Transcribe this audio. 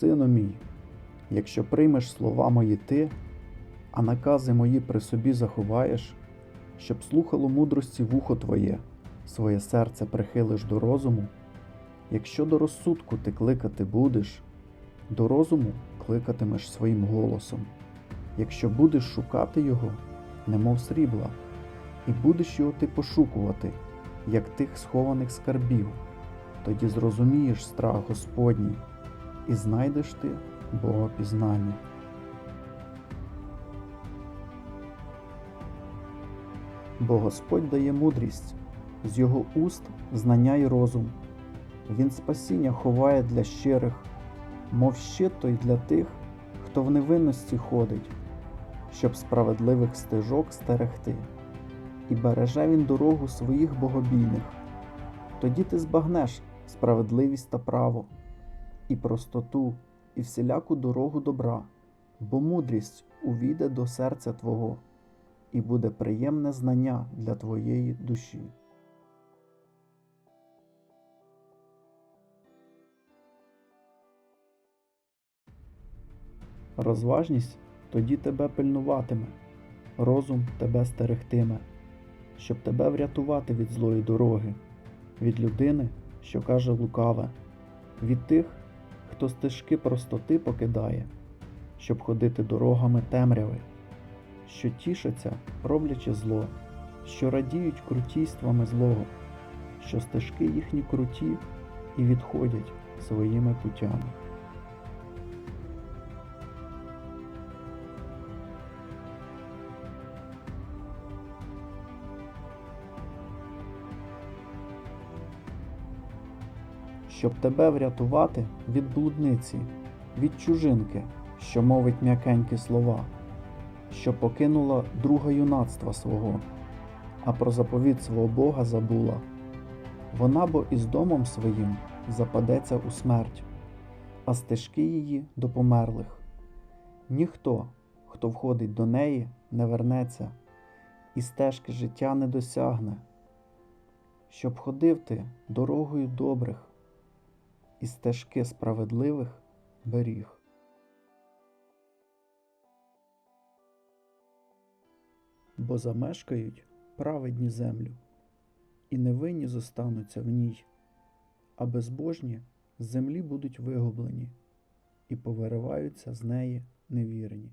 Сину мій, якщо приймеш слова мої ти, а накази мої при собі заховаєш, щоб слухало мудрості вухо твоє, своє серце прихилиш до розуму, якщо до розсудку ти кликати будеш, до розуму кликатимеш своїм голосом, якщо будеш шукати його, немов срібла, і будеш його ти пошукувати, як тих схованих скарбів, тоді зрозумієш страх Господній, і знайдеш ти Богопізнання. Бо Господь дає мудрість, з його уст знання й розум. Він спасіння ховає для щирих, мов щит той для тих, хто в невинності ходить, щоб справедливих стежок стерегти. І береже він дорогу своїх богобійних. Тоді ти збагнеш справедливість та право, і простоту, і всіляку дорогу добра, бо мудрість увійде до серця Твого, і буде приємне знання для твоєї душі. Розважність тоді тебе пильнуватиме, розум тебе стерегтиме, щоб тебе врятувати від злої дороги, від людини, що каже лукаве, від тих, хто стежки простоти покидає, щоб ходити дорогами темряви, що тішаться, роблячи зло, що радіють крутійствами злого, що стежки їхні круті і відходять своїми путями. Щоб тебе врятувати від блудниці, від чужинки, що мовить м'якенькі слова, що покинула друга юнацтва свого, а про заповіт свого Бога забула. Вона бо із домом своїм западеться у смерть, а стежки її до померлих. Ніхто, хто входить до неї, не вернеться, і стежки життя не досягне, щоб ходив ти дорогою добрих і стежки справедливих беріг. Бо замешкають праведні землю, і невинні зостануться в ній, а безбожні землі будуть вигублені, і повириваються з неї невірні.